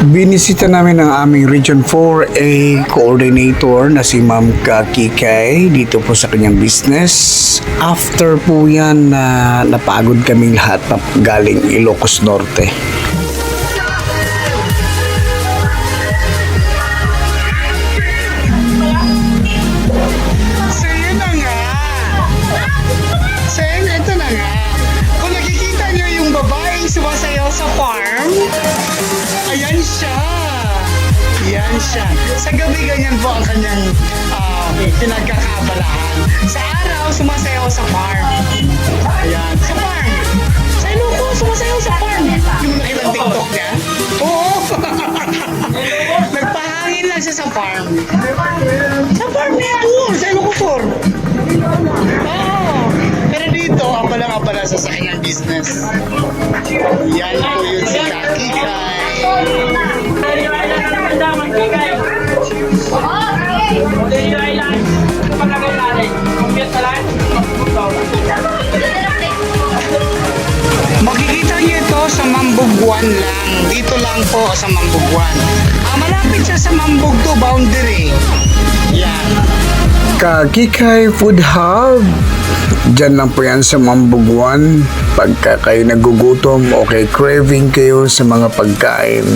Binisita namin ang aming Region 4A coordinator na si Ma'am Kakikay dito po sa kanyang business. After po yan na napagod kaming lahat na galing Ilocos Norte. Siya. Yan siya. Sa gabi ganyan po ang kanyang ah, pinagkakabalahan. Sa araw, sumasayaw sa farm. Ayan, sa farm. Sa Iloco, sumasayaw sa farm. Yung nakita ang TikTok niya? Oo. Nagpahangin lang siya sa farm. Sa farm niya doon, sa Ilocosur. Oo. Pero dito, abala-abala sa sa kanyang business. Yan po yun si Kaki Kai. Makikita niyo ito sa Mambuguan lang. Dito lang po sa Mambuguan. Ah, malapit siya sa Mambugto boundary. Yan. Kakikay Food Hub. Diyan lang po yan sa Mambuguan. Pagka kayo nagugutom o kay craving kayo sa mga pagkain,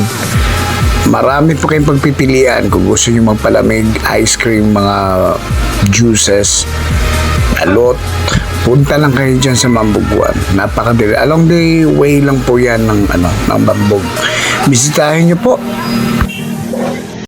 marami po kayong pagpipilian kung gusto nyo magpalamig, ice cream, mga juices, alot. Punta lang kayo dyan sa Mambuguan. Napakadali. Along the way lang po yan ng, ano, ng Bambog. Bisitahin nyo po.